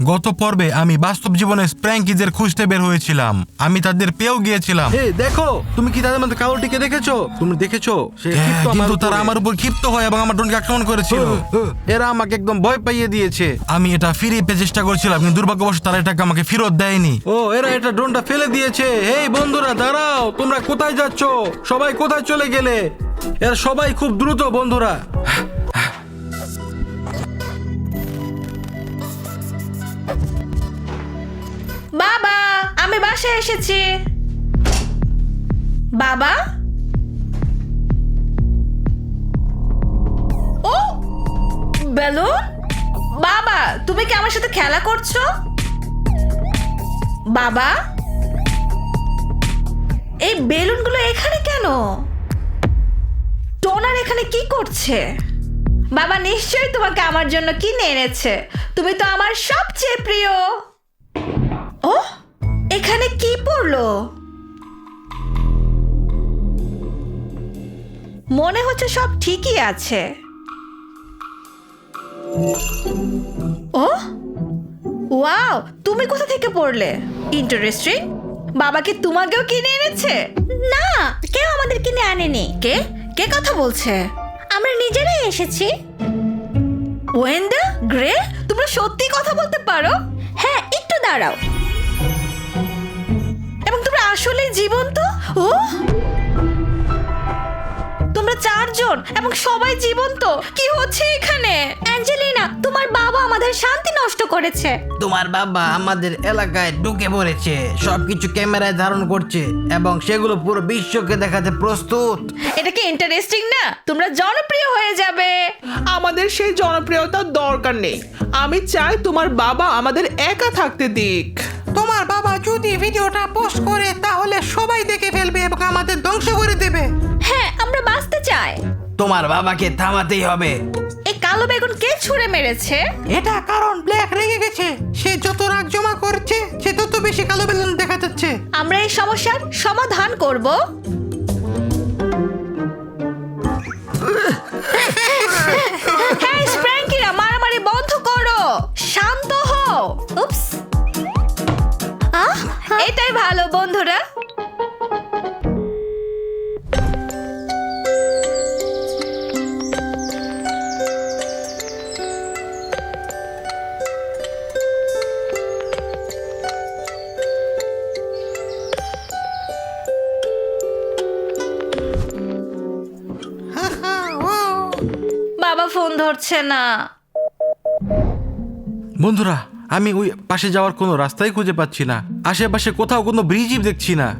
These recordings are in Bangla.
গত পর্বে আমি বাস্তব জীবনে স্প্র্যাঙ্কিজের খুঁজতে বের হয়েছিলাম। আমি তাদের পেয়েও গিয়েছিলাম। এই দেখো তুমি কি তাদের মধ্যে কালোটিকে দেখেছ? তুমি দেখেছ? সে হ্যাঁ, ক্ষিপ্ত আমার কিন্তু তারা আমার উপর ক্ষিপ্ত হয় এবং আমার ড্রোনকে আক্রমণ করেছিল। এরা আমাকে একদম ভয় পাইয়ে দিয়েছে। আমি এটা ফিরিয়ে পেতে চেষ্টা করছিলাম কিন্তু দুর্ভাগ্যবশত তারা এটাকে আমাকে ফেরত দেয়নি। ও এরা এটা ড্রোনটা ফেলে দিয়েছে। এই বন্ধুরা দাঁড়াও তোমরা কোথায় যাচ্ছ? সবাই কোথায় চলে গেলে? এরা সবাই খুব দ্রুত বন্ধুরা। আমি বাসায় এসেছি। বাবা? ও, বেলুন? বাবা, তুমি কি আমার সাথে খেলা করছ? বাবা? এই বেলুনগুলো এখানে কেন? টোনার এখানে কি করছে? বাবা, নিশ্চয়ই তোমাকে আমার জন্য কিনে এনেছে। তুমি তো আমার সবচেয়ে প্রিয়। ও? এখানে কি পড়ল? মনে হচ্ছে সব ঠিকই আছে। ও? ওয়াও তুমি কোথা থেকে পড়লে? ইন্টারেস্টিং বাবা কি তোমাকেও কিনে এনেছে? না কেউ আমাদের কিনে আনেনি। কে? কে কথা বলছে? আমরা নিজেরাই এসেছি। ওয়েন্ডা গ্রে তোমরা সত্যি কথা বলতে পারো? হ্যাঁ একটু দাঁড়াও। আসলে জীবন্ত? ও? তোমরা চারজন এবং সবাই জীবন্ত। কি হচ্ছে এখানে? অ্যাঞ্জেলিনা তোমার বাবা আমাদের শান্তি নষ্ট করেছে। তোমার বাবা আমাদের এলাকায় ঢুকে পড়েছে সবকিছু ক্যামেরায় ধারণ করছে এবং সেগুলো পুরো বিশ্বকে দেখাতে প্রস্তুত। এটা কি ইন্টারেস্টিং না? তোমরা জনপ্রিয় হয়ে যাবে। আমাদের সেই জনপ্রিয়তার দরকার নেই। আমি চাই তোমার বাবা আমাদের একা থাকতে দিক। যদি ভিডিওটা পোস্ট করে তাহলে সবাই দেখে ফেলবে এবং আমাদের ধ্বংস করে দেবে। হ্যাঁ আমরা বাঁচতে চাই। তোমার বাবাকে থামাতেই হবে। এই কালো বেগুন কে ছুঁড়ে মেরেছে? এটা কারণ ব্ল্যাক রেগে গেছে। সে যত রাগ জমা করছে সে তত বেশি কালো বেগুন দেখা যাচ্ছে। আমরা এই সমস্যার সমাধান করব। ভালো বন্ধুরা। বাবা ফোন ধরছে না। বন্ধুরা, আমি ওই পাশে যাওয়ার কোনো রাস্তাই খুঁজে পাচ্ছি না। আশেপাশে কোথাও কোনো ব্রিজই দেখছি না।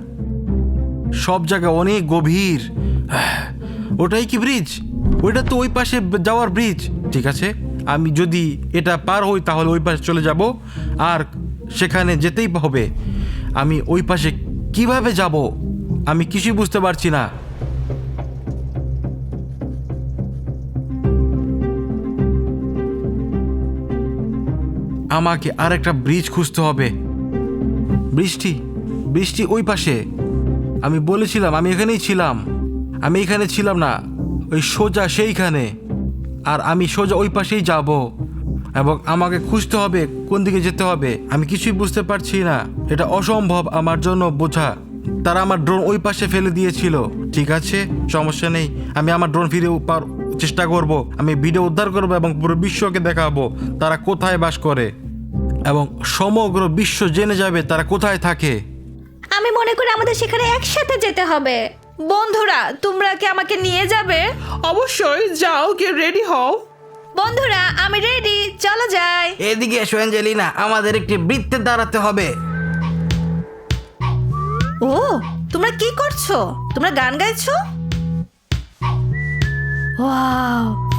সব জায়গা অনেক গভীর। ওটাই কি ব্রিজ? ওইটা তো ওই পাশে যাওয়ার ব্রিজ। ঠিক আছে, আমি যদি এটা পার হই তাহলে ওই পাশে চলে যাব, আর সেখানে যেতেই হবে। আমি ওই পাশে কীভাবে যাব? আমি কিছুই বুঝতে পারছি না। আমাকে আর একটা ব্রিজ খুঁজতে হবে। বৃষ্টি বৃষ্টি ওই পাশে। আমি বলেছিলাম, আমি এখানেই ছিলাম। আমি এখানে ছিলাম না, ওই সোজা সেইখানে। আর আমি সোজা ওই পাশেই যাব। এবং আমাকে খুঁজতে হবে, কোন দিকে যেতে হবে। আমি কিছুই বুঝতে পারছি না। এটা অসম্ভব আমার জন্য বোঝা। তারা আমার ড্রোন ওই পাশে ফেলে দিয়েছিল। ঠিক আছে, সমস্যা নেই। আমি আমার ড্রোন ফিরে পার চেষ্টা করব। আমি ভিডিও উদ্ধার করব এবং পুরো বিশ্বকে দেখাবো। তারা কোথায় বাস করে। এবং সমগ্র বিশ্ব জেনে যাবে তারা কোথায় থাকে। আমি মনে করি আমাদের সেখানে একসাথে যেতে হবে। বন্ধুরা তোমরা কি আমাকে নিয়ে যাবে? অবশ্যই যাও গিয়ে রেডি হও। বন্ধুরা আমি রেডি চলো যাই। এদিকে এসো অ্যাঞ্জেলিনা আমাদের একটি বৃত্তে দাঁড়াতে হবে। ও তোমরা কি করছ? তোমরা গান গাইছো? ওয়াও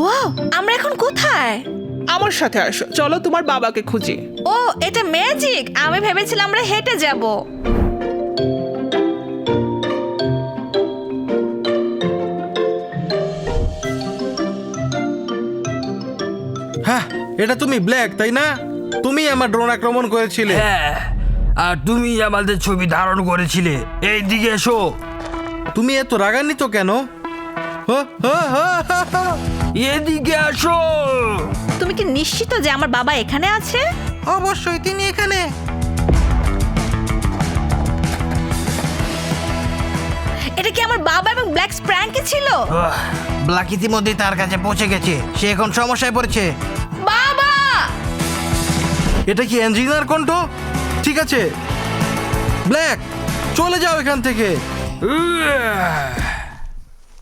ওয়াও আমরা এখন কোথায়? আমার সাথে আসো চলো তোমার বাবাকে খুঁজি। ও এটা ম্যাজিক আমি ভেবেছিলাম আমরা হেঁটে যাব। হ্যাঁ এটা তুমি ব্ল্যাক তাই না? তুমি আমার ড্রোন আক্রমণ করেছিলে। হ্যাঁ আর তুমি আমাদের ছবি ধারণ করেছিলে। এই দিকে এসো। তুমি এত রাগান্বিত কেন। এদিকে আসো। তুমি কি নিশ্চিত যে আমার বাবা এখানে আছে? অবশ্যই তিনি এখানে। এটা কি আমার বাবা এবং ব্ল্যাক স্প্র্যাঙ্কে ছিল? ব্ল্যাক ইতিমধ্যে তার কাছে পৌঁছে গেছে। সে এখন সমস্যায় পড়েছে। বাবা! এটা কি অ্যাঞ্জিনার কণ্ঠ? ঠিক আছে। ব্ল্যাক চলে যাও এখান থেকে।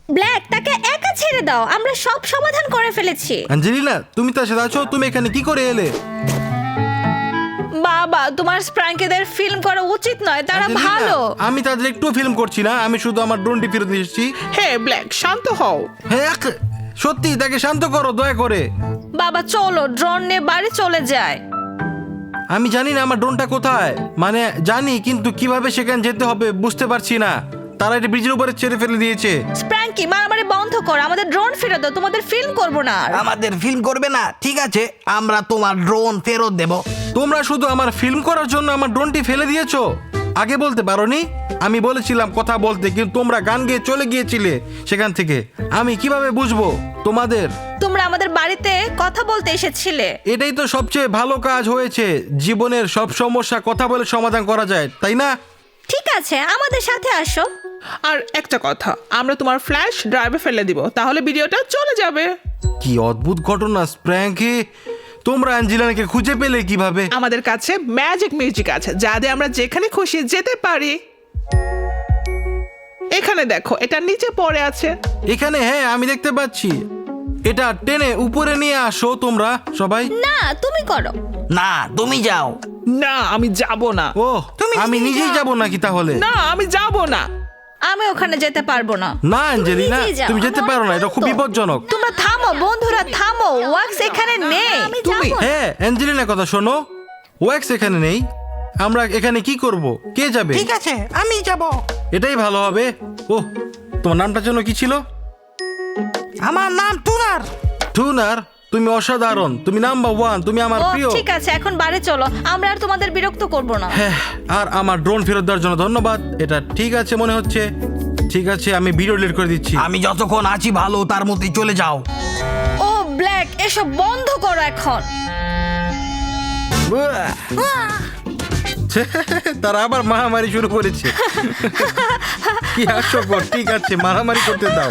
ব্ল্যাক তাকে একা ছেড়ে দাও। আমরা সব সমাধান করে ফেলেছি। অ্যাঞ্জেলিনা তুমি তার সাথে আছো? তুমি এখানে কি করে এলে? বাবা তোমার স্প্র্যাঙ্কেদের ফিল্ম করা উচিত নয় তারা অ্যাঞ্জেলিনা, ভালো। আমি তাদের একটু ফিল্ম করছি না আমি শুধু আমার ড্রোনটি ফেরত দিয়ে এসেছি। হে ব্ল্যাক শান্ত হও। হ্যাঁ সত্যি তাকে শান্ত করো দয়া করে। বাবা চলো ড্রোন নিয়ে বাড়ি চলে যায়। আমি জানি না আমার ড্রোনটা কোথায়। মানে জানি কিন্তু কীভাবে সেখানে যেতে হবে বুঝতে পারছি না। তারা এটা ব্রিজের উপরে ছেড়ে ফেলে দিয়েছে। স্প্র্যাঙ্কি মারামারি বন্ধ করো আমাদের ড্রোন ফেরত দাও তোমাদের ফিল্ম করব না আর। আমাদের ফিল্ম করবে না ঠিক আছে আমরা তোমার ড্রোন ফেরত দেব। তোমরা শুধু আমার ফিল্ম করার জন্য আমার ড্রোনটি ফেলে দিয়েছ? আগে বলতে পারোনি? আমি বলেছিলাম কথা বলতে কিন্তু তোমরা গান গেয়ে চলে গিয়েছিলে সেখান থেকে। আমি কীভাবে বুঝব? তোমাদের? তোমরা আমাদের বাড়িতে কথা বলতে এসেছিলে। এটাই তো সবচেয়ে ভালো কাজ হয়েছে। জীবনের সব সমস্যা কথা বলে সমাধান করা যায় তাই না? ঠিক আছে আমাদের সাথে আসো। আর একটা কথা আমরা তোমার ফ্ল্যাশ ড্রাইভে ফেলে দিব তাহলে ভিডিওটা চলে যাবে। কি অদ্ভুত ঘটনা স্প্র্যাঙ্কে তোমরা অ্যাঞ্জেলিনাকে খুঁজে পেলে কীভাবে? আমাদের কাছে ম্যাজিক মিউজিক আছে যা দিয়ে আমরা যেখানে খুশি যেতে পারি। এখানে দেখো এটা নিচে পড়ে আছে। এখানে হ্যাঁ আমি দেখতে পাচ্ছি। এটা টেনে উপরে নিয়ে আসো তোমরা সবাই। না তুমি করো। না তুমি যাও। না আমি যাব না। ও আমি নিজেই যাব নাকি তাহলে? না আমি যাব না। আমি ওখানে যেতে পারব না। না অ্যাঞ্জেলিনা নিজেই যাও, তুমি যেতে আমার পারো না এটা খুব। বিপজ্জনক। তোমরা থামো বন্ধুরা থামো ওয়াক্স এখানে নেই। তুমি হ্যাঁ অ্যাঞ্জেলিনা কথা শোনো। ওয়াক্স এখানে নেই। আমরা এখানে কি করব? কে যাবে? ঠিক আছে আমি যাব। এটাই ভালো হবে। ও তোমার নামটা যেন কি ছিল? আমার নাম টুনার। টুনার? তুমি অসাধারণ তুমি নাম্বার ওয়ান তুমি আমার ও প্রিয়। ঠিক আছে এখন বাড়ি চলো। আমরা আর তোমাদের বিরক্ত করব না। হ্যাঁ আর আমার ড্রোন ফেরত দেওয়ার জন্য ধন্যবাদ। এটা ঠিক আছে মনে হচ্ছে। ঠিক আছে আমি ভিডিও ডিলিট করে দিচ্ছি। আমি যতক্ষণ আছি ভালো তার মধ্যে চলে যাও। ও ব্ল্যাক এসব বন্ধ করো এখন। তারা আবার মারামারি শুরু করেছে। কি হাস্যকর, ঠিক আছে, মারামারি করতে দাও।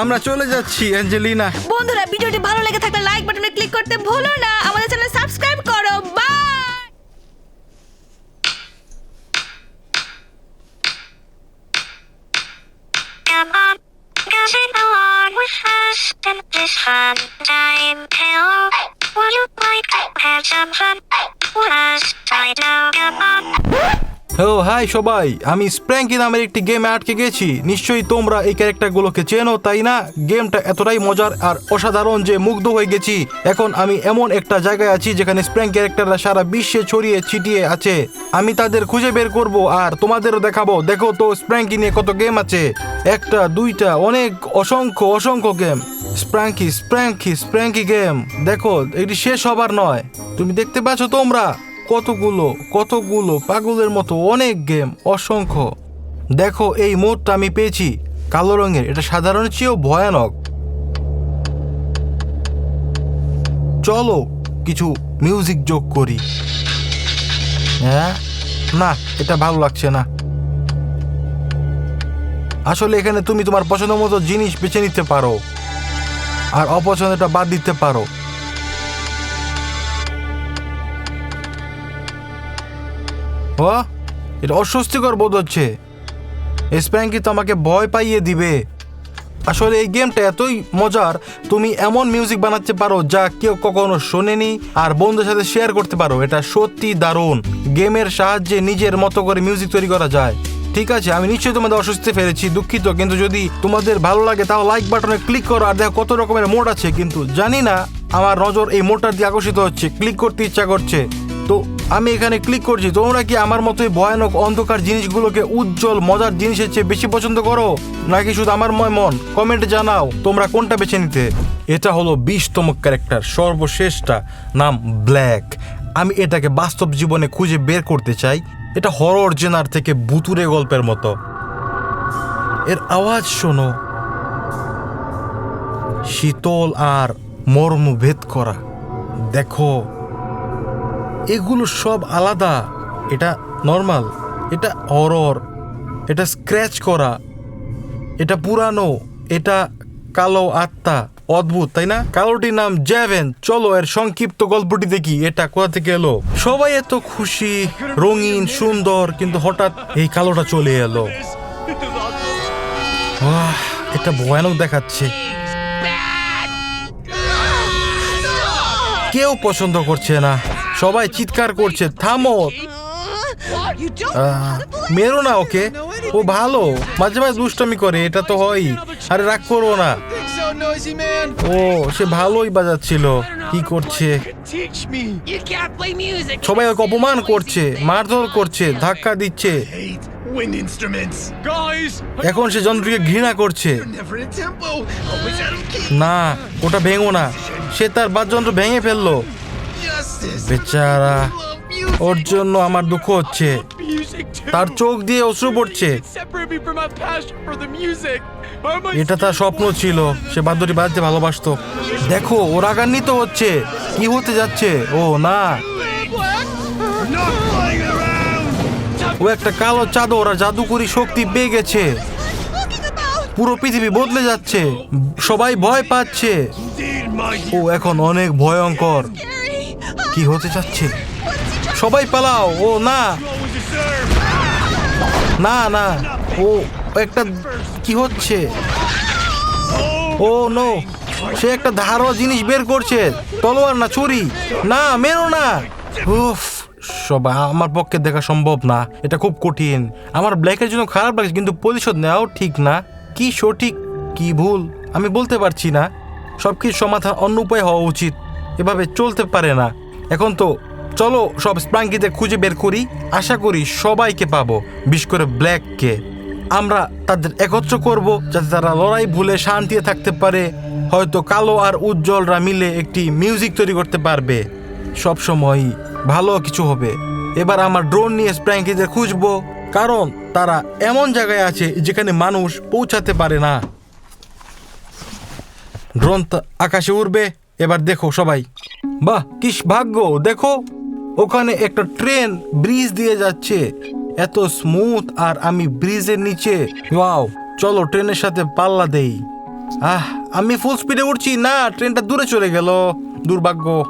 আমরা চলে যাচ্ছি, অ্যাঞ্জেলিনা। বন্ধুরা, ভিডিওটি ভালো লেগে থাকলে লাইক বাটনে ক্লিক করতে ভুলো না। হাই সবাই, আমি স্প্র্যাঙ্কি নামের একটি গেমে আটকে গেছি। নিশ্চয়ই তোমরা এই ক্যারেক্টারগুলোকে চেনো, তাই না? গেমটা এতটাই মজার আর অসাধারণ যে মুগ্ধ হয়ে গেছি। এখন আমি এমন একটা জায়গায় আছি যেখানে স্প্র্যাঙ্ক ক্যারেক্টাররা সারা বিশ্বে ছড়িয়ে ছিটিয়ে আছে। আমি তাদের খুঁজে বের করব আর তোমাদেরও দেখাবো। দেখো তো স্প্র্যাঙ্কি নিয়ে কত গেম আছে। একটা, দুইটা, অনেক অসংখ্য অসংখ্য game Sprunki Sprunki Sprunki game দেখো, এটি শেষ হবার নয়। তুমি দেখতে পাচ্ছ তোমরা? কতগুলো কতগুলো পাগলের মতো অনেক গেম অসংখ্য। দেখো, এই মোডটা আমি পেয়েছি। কালো রঙের, এটা সাধারণ চেয়েও ভয়ানক। চলো, কিছু মিউজিক যোগ করি। হ্যাঁ? না, এটা ভালো লাগছে না। আসলে এখানে তুমি তোমার পছন্দ মতো জিনিস বেছে নিতে পারো। আর অপছন্দটা বাদ দিতে পারো। ও এটা অস্বস্তিকর বোধ হচ্ছে। স্প্যাঙ্কি তো আমাকে ভয় পাইয়ে দিবে? আসলে এই গেমটা এতই মজার, তুমি এমন মিউজিক বানাতে পারো যা কেউ কখনো শোনেনি আর বন্ধুদের সাথে শেয়ার করতে পারো। এটা সত্যি দারুণ। গেমের সাহায্যে নিজের মতো করে মিউজিক তৈরি করা যায়। ঠিক আছে, আমি নিশ্চয়ই তোমাদের অস্বস্তি ফেলেছি, দুঃখিত। কিন্তু যদি তোমাদের ভালো লাগে, তাহলে লাইক বাটনে ক্লিক করো আর দেখো কত রকমের মোড আছে। কিন্তু জানি না, আমার নজর এই মোডটার দিয়ে আকর্ষিত হচ্ছে। ক্লিক করতে ইচ্ছা করছে। তো আমি এখানে ক্লিক করছি, তোমরা কি আমার মতোই ভয়ানক অন্ধকার জিনিসগুলোকে উজ্জ্বল, মজার জিনিসের চেয়ে বেশি পছন্দ করো? নাকি শুধু আমার ময় মন? কমেন্টে জানাও, তোমরা কোনটা বেছে নিতে? এটা হলো বিশতম ক্যারেক্টার সর্বশেষটা নাম ব্ল্যাক আমি এটাকে বাস্তব জীবনে খুঁজে বের করতে চাই, এটা হরর জেনার থেকে বুতুরে গল্পের মতো। এর আওয়াজ শোনো। শীতল আর মর্মভেদ করা। দেখো এগুলো সব আলাদা। এটা নর্মাল, এটা অরর এটা স্ক্র্যাচ করা, এটা পুরানো, এটা কালো আত্মা, অদ্ভুত, তাই না? কালোটির নাম জ্যাভেন। চলো এর সংক্ষিপ্ত গল্পটি দেখি, এটা কোথা থেকে এলো? সবাই এত খুশি, রঙিন, সুন্দর, কিন্তু হঠাৎ এই কালোটা চলে এলো। এটা ভয়ানক দেখাচ্ছে। কেউ পছন্দ করছে না। সবাই চিৎকার করছে, থামো। মেরো না ওকে। ও ভালো, মাঝে মাঝে দুষ্টামি করে, এটা তো হয়ই আরে রাগ করো না। ও, সে ভালোই বাজাচ্ছিল। কি করছে. সবাই ওকে অপমান করছে, মারধর করছে, ধাক্কা দিচ্ছে। এখন সে যন্ত্রকে ঘৃণা করছে. না, ওটা ভেঙো না। সে তার বাদ্যযন্ত্র ভেঙে ফেলল. বেচারা, ওর জন্য আমার দুঃখ হচ্ছে। তার চোখ দিয়ে অশ্রু পড়ছে। এটা তার স্বপ্ন ছিল, সে বাদ্যটি বাজতে ভালোবাসতো। দেখো, ও রাগান্বিত হচ্ছে। কি হতে যাচ্ছে? ও, না? ও একটা কালো চাদর আর জাদুকরি শক্তি পেয়ে গেছে। পুরো পৃথিবী বদলে যাচ্ছে। সবাই ভয় পাচ্ছে। ও এখন অনেক ভয়ঙ্কর। কি হতে যাচ্ছে? সবাই পালাও, ও না। না না, ও একটা কি হচ্ছে? ও নো সে একটা ধারোয়া জিনিস বের করছে। তলোয়ার না, চুরি। না, মেরো না। উফ সবাই আমার পক্ষে দেখা সম্ভব না। এটা খুব কঠিন। আমার ব্ল্যাকের জন্য খারাপ লাগছে, কিন্তু পরিশোধ নেওয়াও ঠিক না। কি সঠিক, কি ভুল, আমি বলতে পারছি না। সব কিছু সমাধান অন্য উপায় হওয়া উচিত। এভাবে চলতে পারে না। এখন তো, চলো সব স্প্রাঙ্কিতে খুঁজে বের করি, আশা করি সবাইকে পাবো, বিশেষ করে ব্ল্যাককে। আমরা তাদের একত্র করব যাতে তারা লড়াই ভুলে শান্তিতে থাকতে পারে, হয়তো কালো আর উজ্জ্বলরা মিলে একটি মিউজিক তৈরি করতে পারবে। সব সময় ভালো কিছু হবে। এবার আমার ড্রোন নিয়ে স্প্র্যাঙ্কিদের খুঁজবো, কারণ তারা এমন জায়গায় আছে যেখানে মানুষ পৌঁছাতে পারে না। ড্রোন আকাশে উড়বে, এবার দেখো সবাই। বাহ কিস ভাগ্য দেখো। ওখানে একটা ট্রেন ব্রিজ দিয়ে যাচ্ছে। এত স্মুথ আর আমি ব্রিজের নিচে। ওয়াও, চলো ট্রেনের সাথে পাল্লা দেই। আহ, আমি ফুল স্পিডে উঠছি। না, ট্রেনটা দূরে চলে গেল। দুর্ভাগ্য।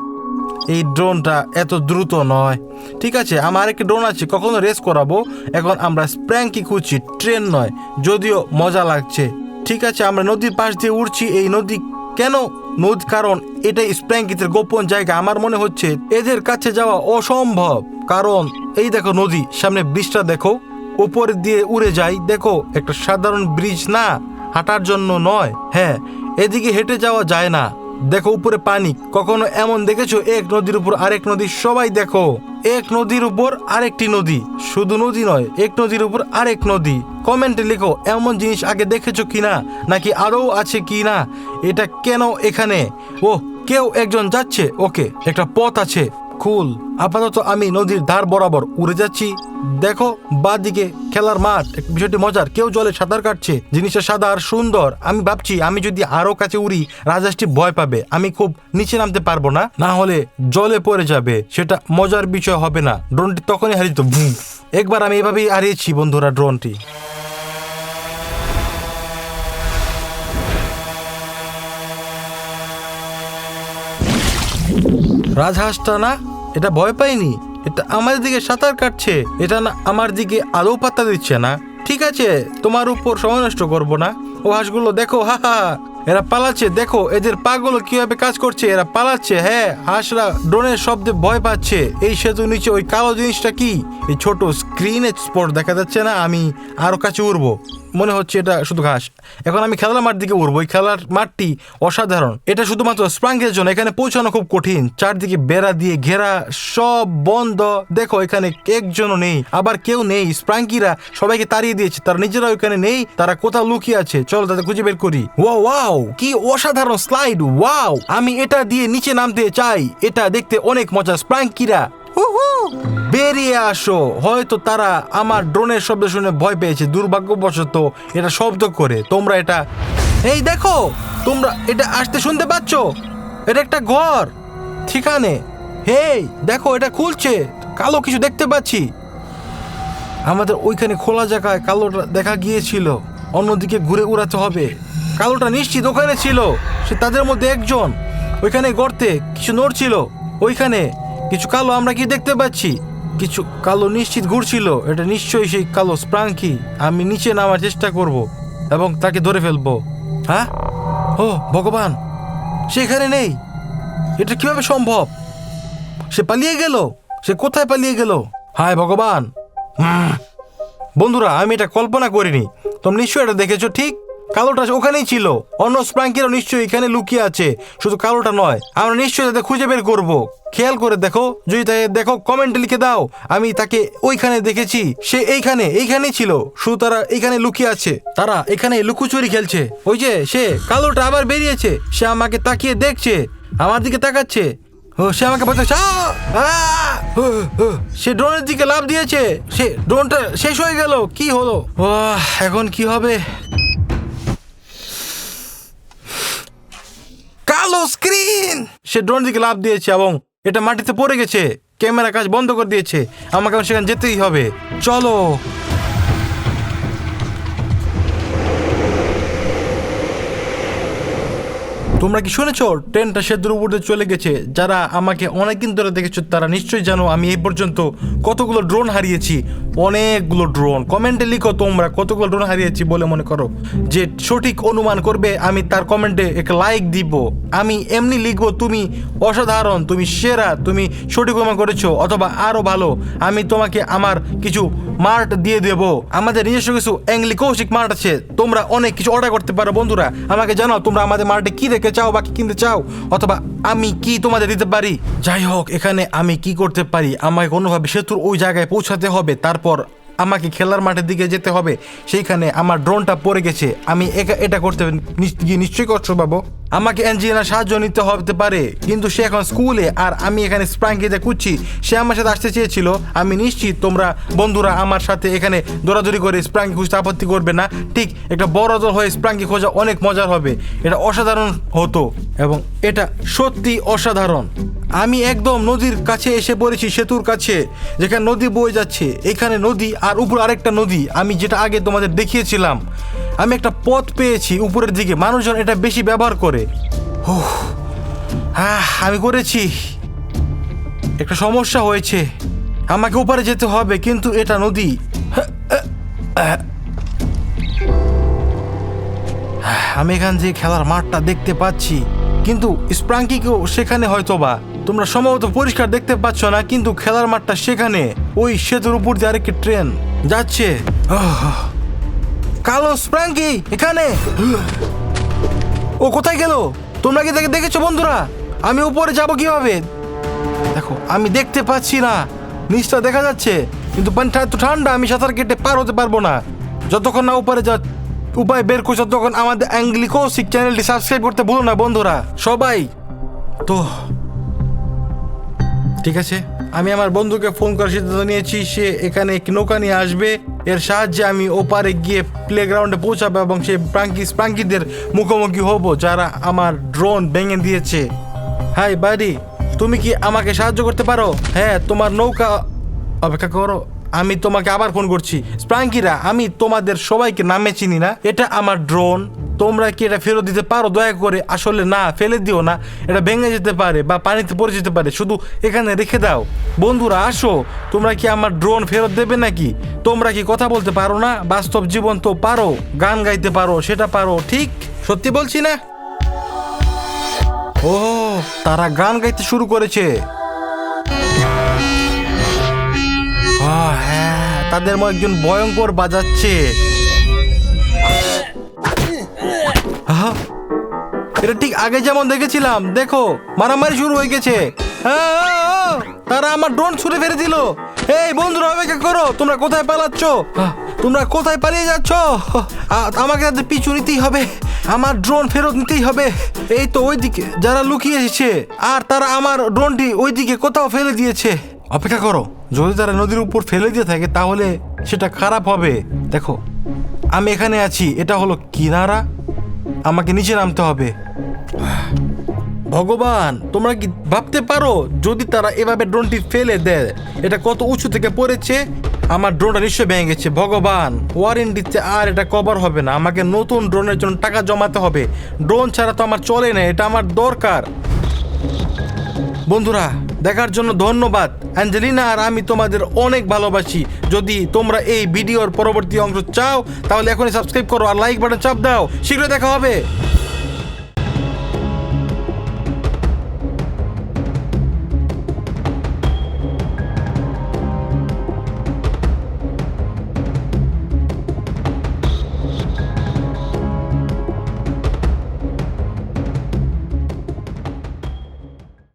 এই ড্রোনটা এত দ্রুত নয়। ঠিক আছে, আমার একটা ড্রোন আছে, কখনো রেস করাবো? এখন আমরা স্প্র্যাঙ্কি খুঁজছি, ট্রেন নয়, যদিও মজা লাগছে। ঠিক আছে, আমরা নদীর পাশ দিয়ে উঠছি। এই নদী কেন নদী কারণ এটা স্প্যাঙ্কিতের গোপন জায়গা। আমার মনে হচ্ছে এদের কাছে যাওয়া অসম্ভব। কারণ, এই দেখো নদী, সামনে ব্রিজটা দেখো। উপরে দিয়ে উড়ে যাই, দেখো, একটা সাধারণ ব্রিজ না, হাঁটার জন্য নয়। হ্যাঁ এদিকে হেঁটে যাওয়া যায় না। দেখো উপরে পানি। কখনো এমন দেখেছ? এক নদীর উপর আরেক নদী। সবাই দেখো, এক নদীর উপর আরেকটি নদী। শুধু নদী নয়, এক নদীর উপর আরেক নদী। কমেন্টে লেখো, এমন জিনিস আগে দেখেছ কিনা? নাকি আরও আছে কি না এটা কেন এখানে? ও কেউ একজন যাচ্ছে, ওকে, একটা পথ আছে। কুল। আপাতত আমি নদীর ধার বরাবর উড়ে যাচ্ছি। দেখো, বাদিকে খেলার মাঠ। বিষয়টি মজার, কেউ জলে সাঁতার কাটছে, জিনিসটা সাদা আর সুন্দর। আমি ভাবছি, আমি যদি আরও কাছে উড়ি রাজাসটি ভয় পাবে। আমি খুব নিচে নামতে পারব না না হলে জলে পড়ে যাবে। সেটা মজার বিষয় হবে না। ড্রোনটি তখনই হারিয়ে একবার আমি এভাবেই হারিয়েছি, বন্ধুরা, ড্রোনটি। রাজহাঁসটা না? এটা ভয় পাইনি? এটা আমার দিকে সাঁতার কাটছে। এটা না আমার দিকে আদৌ পাত্তা দিচ্ছে না। ঠিক আছে, তোমার উপর সময় নষ্ট করব না। ও হাঁসগুলো দেখো, হা হা এরা পালাচ্ছে, দেখো, এদের পাগুলো কীভাবে কাজ করছে, এরা পালাচ্ছে হ্যাঁ হাঁসরা ড্রোনের শব্দে ভয় পাচ্ছে। এই সেতু নিচে ওই কালো জিনিসটা কি? এই ছোট স্ক্রিনে স্পট দেখা যাচ্ছে না? আমি আরও কাছে উড়বো। মনে হচ্ছে এটা শুধু ঘাস। এখন আমি খেলার মাঠ দিকে উড়বো। এই খেলার মাঠটি অসাধারণ। এটা শুধুমাত্র স্প্রাঙ্গের জন্য। এখানে পৌঁছানো খুব কঠিন। চারদিকে বেড়া দিয়ে ঘেরা সব বন্ধ। দেখো, এখানে একজনও নেই। আবার কেউ নেই। স্প্রাঙ্কিরা সবাইকে তাড়িয়ে দিয়েছে। তারা নিজেরা ওখানে নেই। তারা কোথাও লুকিয়ে আছে। চলো তাদের খুঁজে বের করি। Wow wow! কি অসাধারণ স্লাইড! ওয়াও! আমি এটা দিয়ে নিচে নামতে চাই। এটা দেখতে অনেক মজা। স্প্রাঙ্কিরা। বেরিয়ে আসো। হয়তো তারা আমার ড্রোনের শব্দ শুনে ভয় পেয়েছে, দুর্ভাগ্যবশত এটা শব্দ করে। তোমরা এটা এই দেখো, তোমরা এটা আসতে শুনতে পাচ্ছ? এটা একটা ঘর। ঠিকানে। হেই, দেখো, এটা খুলছে। কালো কিছু দেখতে পাচ্ছি। আমাদের ওইখানে খোলা জায়গায় কালোটা দেখা গিয়েছিল। অন্যদিকে ঘুরে উড়াতে হবে। কালোটা নিশ্চিত ওখানে ছিল। সে তাদের মধ্যে একজন। ওইখানে গর্তে কিছু নড়ছিল। ওইখানে কিছু কালো আমরা কি দেখতে পাচ্ছি? কিছু কালো নিশ্চিত ঘুরছিল, এটা নিশ্চয়ই সেই কালো স্প্রাঙ্কি। আমি নিচে নামার চেষ্টা করব এবং তাকে ধরে ফেলব। হ্যাঁ? ও, ভগবান, সে এখানে নেই। এটা কীভাবে সম্ভব? সে পালিয়ে গেল? সে কোথায় পালিয়ে গেল? হায় ভগবান। বন্ধুরা, আমি এটা কল্পনা করিনি। তোমরা নিশ্চয়ই এটা দেখেছ, ঠিক? কালোটা ওখানেই ছিল। অন্য স্প্রাঙ্কিরও নিশ্চয়ই এখানে লুকিয়ে আছে। শুধু কালোটা নয়, আমরা নিশ্চয়ই তাদের খুঁজে বের করব। খেয়াল করে দেখো, যদি তাকে দেখো কমেন্টে লিখে দাও। আমি তাকে ওইখানে দেখেছি, সে এইখানে, এইখানেই ছিল। শুধু তারা এইখানে লুকিয়ে আছে। তারা এখানে লুকোচুরি খেলছে। ওই যে, সে কালোটা আবার বেরিয়েছে। সে আমাকে তাকিয়ে দেখছে, আমার দিকে তাকাচ্ছে। ও, সে আমাকে সে ড্রোনের দিকে লাভ দিয়েছে। সে, ড্রোনটা শেষ হয়ে গেল। কি হলো? এখন কি হবে? কালো স্ক্রিন সে ড্রোন দিকে লাভ দিয়েছে এবং এটা মাটিতে পড়ে গেছে। ক্যামেরা কাজ বন্ধ করে দিয়েছে। আমাকে সেখানে যেতেই হবে। চলো। তোমরা কি শুনেছো? ট্রেনটা উপর দিয়ে চলে গেছে। যারা আমাকে অনেকদিন ধরে দেখেছ, তারা নিশ্চয়ই জানো আমি এই পর্যন্ত কতগুলো ড্রোন হারিয়েছি। অনেকগুলো ড্রোন কমেন্টে লিখো তোমরা কতগুলো ড্রোন হারিয়েছি বলে মনে করো। যে সঠিক অনুমান করবে, আমি তার কমেন্টে এক লাইক দিব। আমি এমনি লিখব, তুমি অসাধারণ, তুমি সেরা, তুমি সঠিক অনুমান করেছ, অথবা আরও ভালো, আমি তোমাকে আমার কিছু মার্ট দিয়ে দেব। আমাদের নিজস্ব কিছু অ্যাংলি কৌশিক মার্ট আছে। তোমরা অনেক কিছু অর্ডার করতে পারো, বন্ধুরা। আমাকে জানাও তোমরা আমাদের মার্টে কী কি দেখতে চাও বা কি কিনতে চাও, অথবা আমি কি তোমাদের দিতে পারি? যাই হোক, এখানে আমি কি করতে পারি? আমাকে কোনোভাবে সেতুর ওই জায়গায় পৌঁছাতে হবে, তারপর আমাকে খেলার মাঠের দিকে যেতে হবে। সেইখানে আমার ড্রোনটা পড়ে গেছে। আমি এটা করতে গিয়ে নিশ্চয়ই কষ্ট পাবো। আমাকে ইঞ্জিনিয়ার সাহায্য নিতে হতে পারে, কিন্তু সে এখন স্কুলে আর আমি এখানে স্প্রাঙ্কিতে খুঁজছি। সে আমার সাথে আসতে চেয়েছিল। আমি নিশ্চিত তোমরা বন্ধুরা আমার সাথে এখানে দৌড়াদৌড়ি করে স্প্রাঙ্কি খুঁজতে আপত্তি করবে না। ঠিক একটা বড় দল হয়ে স্প্রাঙ্কি খোঁজা অনেক মজার হবে। এটা অসাধারণ হতো এবং এটা সত্যি অসাধারণ। আমি একদম নদীর কাছে এসে পড়েছি সেতুর কাছে যেখানে নদী বয়ে যাচ্ছে। এখানে নদী আর উপর আরেকটা নদী আমি যেটা আগে তোমাদের দেখিয়েছিলাম। আমি একটা পথ পেয়েছি উপরের দিকে মানুষজন এটা বেশি ব্যবহার করে। উফ, আহ, আমি করেছি। একটা সমস্যা হয়েছে। আমাকে ওপারে যেতে হবে কিন্তু এটা নদী। আমি এখান থেকে খেলার মাঠটা দেখতে পাচ্ছি কিন্তু স্প্রাঙ্কিকেও সেখানে হয়তো বা তোমরা সম্ভবত পরিষ্কার দেখতে পাচ্ছ না, কিন্তু খেলার মাঠটা সেখানে। ওই সেতুর উপর দিয়ে আরেকটি ট্রেন যাচ্ছে! কালো স্প্রাঙ্কি, এখানে? ও কোথায় গেল? তোমরা কি তাকে দেখেছ বন্ধুরা? আমি উপরে যাব কীভাবে? দেখো, আমি দেখতে পাচ্ছি না। নিচটা দেখা যাচ্ছে, কিন্তু পানিটা এত ঠান্ডা, আমি সাঁতার কেটে পার হতে পারব না। যতক্ষণ না উপরে যা উপায় বের করছ তখন আমাদের অ্যাংলিকোসিক চ্যানেলটি সাবস্ক্রাইব করতে ভুলো না বন্ধুরা। সবাই, তো ঠিক আছে? আমি আমার বন্ধুকে ফোন করার সিদ্ধান্ত নিয়েছি, সে এখানে একটি নৌকা নিয়ে আসবে। এর সাহায্যে আমি ওপারে গিয়ে প্লে গ্রাউন্ডে পৌঁছাবো এবং সেই প্রাঙ্কি স্প্রাঙ্কিদের মুখোমুখি হব যারা আমার ড্রোন ভেঙে দিয়েছে। হাই বাড়ি, তুমি কি আমাকে সাহায্য করতে পারো? হ্যাঁ তোমার নৌকা অপেক্ষা করো। আমি তোমাকে আবার ফোন করছি। স্প্রাঙ্কিরা আমি তোমাদের সবাইকে নামে চিনি না। এটা আমার ড্রোন তোমরা কি এটা ফেরত দিতে পারো? দয়া করে আসলে না, ফেলে দিও না। এটা ভেঙে যেতে পারে বা পানিতে পড়ে যেতে পারে। শুধু এখানে রেখে দাও। বন্ধুরা, আসো। তোমরা কি আমার ড্রোন ফেরত দেবে নাকি? তোমরা কি কথা বলতে পারো না? বাস্তব জীবন তো পারো, গান গাইতে পারো, সেটা পারো। ঠিক? সত্যি বলছি না? ও, তারা গান গাইতে শুরু করেছে। হ্যাঁ তাদের একজন ভয়ঙ্কর বাজাচ্ছে। আহা, এটা ঠিক আগে যেমন দেখেছিলাম। দেখো মারামারি শুরু হয়ে গেছে। আহ, আহ, তারা আমার ড্রোন ছুড়ে ফেলে দিল এই বন্ধুরা অপেক্ষা করো তোমরা কোথায় পালাচ্ছ? তোমরা কোথায় পালিয়ে যাচ্ছ? আমাকে তাদের পিছু নিতেই হবে। আমার ড্রোন ফেরত নিতেই হবে। এই তো ওইদিকে যারা লুকিয়ে এসেছে আর তারা আমার ড্রোনটি ওইদিকে কোথাও ফেলে দিয়েছে। অপেক্ষা করো যদি তারা নদীর উপর ফেলে দিয়ে থাকে তাহলে সেটা খারাপ হবে। দেখো আমি এখানে আছি এটা হলো কিনারা। আমাকে নিচে নামতে হবে। ভগবান, তোমরা কি ভাবতে পারো যদি তারা এভাবে ড্রোনটি ফেলে দেয়, এটা কত উঁচু থেকে পড়েছে? আমার ড্রোনটা নিশ্চয়ই ভেঙে গেছে। ভগবান ওয়ারেন্টিতে আর এটা কভার হবে না। আমাকে নতুন ড্রোনের জন্য টাকা জমাতে হবে। ড্রোন ছাড়া তো আমার চলে না, এটা আমার দরকার। বন্ধুরা, দেখার জন্য ধন্যবাদ। অ্যাঞ্জেলিনা আর আমি তোমাদের অনেক ভালোবাসি। যদি তোমরা এই ভিডিওর পরবর্তী অংশ চাও, তাহলে এখনই সাবস্ক্রাইব করো আর লাইক বাটন চাপ দাও। শীঘ্রই দেখা হবে।